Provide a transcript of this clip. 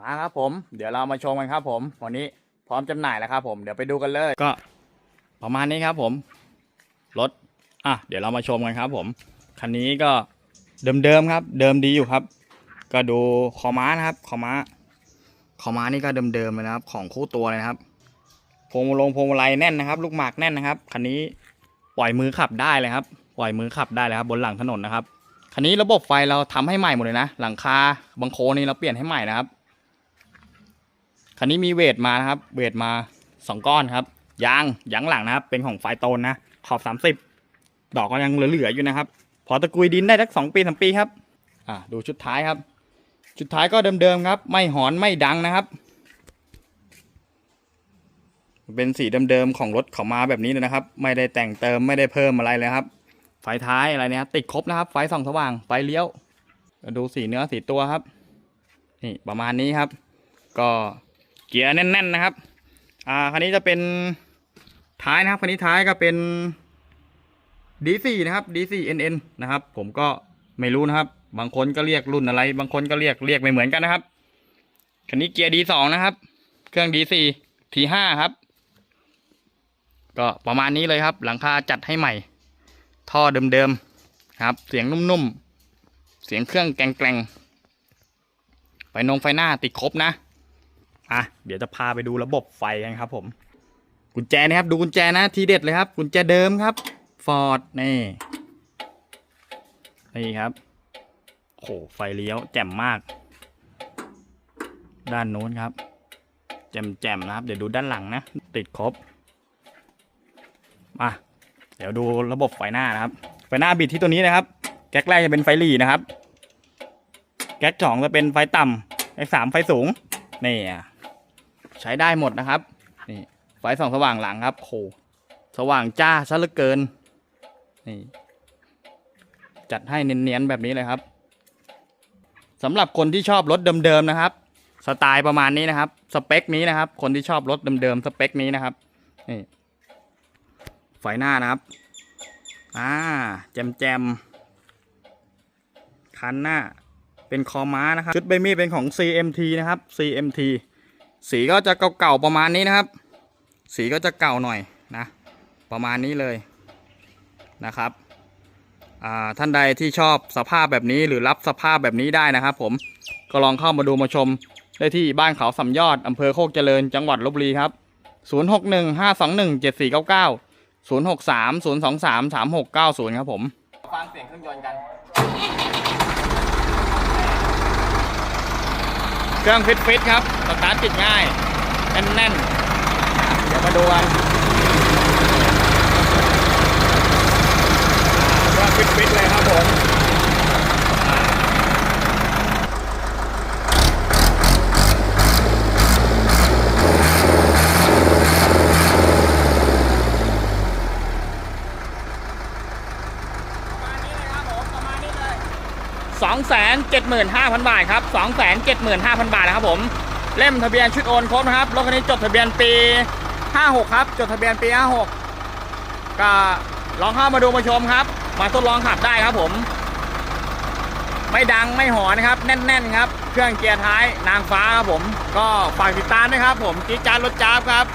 มาครับผม เดี๋ยวเรามาชมกันครับ ผม วันนี้พร้อมจำหน่ายแล้วครับผม เดี๋ยวไปดูกันเลย ก็ประมาณนี้ครับผม รถ อะ เดี๋ยวเรามาชมกันครับ ผม คันนี้ก็เดิมๆครับ เดิมดีอยู่ครับ ก็ดูคอม้านะครับ คอม้า คอม้านี่ก็เดิมๆเลยนะครับ ของคู่ตัวเลยครับ พวงมาลงพวงมาลัยแน่นนะครับ ลูกหมากแน่นนะครับ คันนี้ปล่อยมือขับได้เลยครับ ปล่อยมือขับได้เลยครับ บนหลังถนนนะครับ คันนี้ระบบไฟเราทำให้ใหม่หมดเลยนะ หลังคาบังโคนี่เราเปลี่ยนให้ใหม่นะครับ คันนี้มีเวทมานะครับ เวทมาสองก้อนครับ ยางยางหลังนะครับ เป็นของไฟโตนนะ ขอบสามสิบดอกก็ยังเหลือๆอยู่นะครับ พอตะกุยดินได้สักสองปีสามปีครับ อ่าดูชุดท้ายครับ ชุดท้ายก็เดิมๆครับ ไม่หอนไม่ดังนะครับ เป็นสีเดิมๆของรถเขามาแบบนี้เลยนะครับ ไม่ได้แต่งเติมไม่ได้เพิ่มอะไรเลยครับ ไฟท้ายอะไรเนี่ยติดครบนะครับ ไฟส่องสว่าง ไฟเลี้ยว ดูสีเนื้อสีตัวครับ นี่ประมาณนี้ครับ ก็ เกียร์แน่นๆนะครับ อ่าคันนี้จะเป็นท้ายนะครับคันนี้ท้ายก็เป็น D4 นะครับ D4 NN นะครับ ผมก็ไม่รู้นะครับ บางคนก็เรียกรุ่นอะไร บางคนก็เรียกเรียกไม่เหมือนกันนะครับคันนี้เกียร์ D2 นะครับ เครื่อง D4 T5 ครับ ก็ประมาณนี้เลยครับ หลังคาจัดให้ใหม่ ท่อเดิมๆครับ เสียงนุ่มๆเสียงเครื่องแกลงๆไฟนงไฟหน้าติดครบนะ อะเดี๋ยวจะพาไปดูระบบไฟกันครับ ผม กุญแจนะครับ ดูกุญแจนะทีเด็ดเลยครับ กุญแจเดิมครับฟอร์ดนี่นี่ครับโอ้โหไฟเลี้ยวแจ่มมาก ด้านโน้นครับ แจ่มๆนะครับ เดี๋ยวดูด้านหลังนะ ติดครบมาเดี๋ยวดูระบบไฟหน้านะครับ ไฟหน้าบิดที่ตัวนี้นะครับ แก๊กแรกจะเป็นไฟหลีนะครับ แก๊กสองจะเป็นไฟต่ำแก๊กสามไฟสูงนี่อะ ใช้ได้หมดนะครับ นี่ไฟส่องสว่างหลังครับโหสว่างจ้าซะเหลือเกิน นี่ จัดให้เนียนๆแบบนี้เลยครับสำหรับคนที่ชอบรถเดิมๆนะครับ สไตล์ประมาณนี้นะครับ สเปคนี้นะครับ คนที่ชอบรถเดิมๆสเปคนี้นะครับนี่ไฟหน้านะครับ อ่า แจมแจมๆคันหน้า เป็นคอม้านะครับ ชุดใบมีดเป็นของ CMT นะครับ CMT สีก็จะเก่าๆประมาณนี้นะครับ สีก็จะเก่าหน่อยนะ ประมาณนี้เลยนะครับท่านใดที่ชอบสภาพแบบนี้หรือรับสภาพแบบนี้ได้นะครับ ผมก็ลองเข้ามาดูมาชมได้ที่บ้านเขาสำยอดอำเภอโคกเจริญจังหวัดลบบุรีครับ 061 521 7499 063 023 3690 ครับผม ฟังเสียงเครื่องยนต์กัน เครื่องฟิตฟิตๆครับสตาร์ทติดง่าย แน่นแน่นๆเดี๋ยวมาดูกัน 275,000 บาทครับ 275,000 บาทนะครับผม เล่มทะเบียนชุดโอนครบนะครับ รถคันนี้จดทะเบียนปี 56 ครับ จดทะเบียนปี 56 ก็ลองเข้ามาดูมาชมครับ มาทดลองขับได้ครับผม ไม่ดังไม่หอนครับ แน่น ๆ ครับ เครื่องเกียร์ท้ายนางฟ้าครับผม ก็ฝากติดตามนะครับผมจีจานรถจ้าบครับ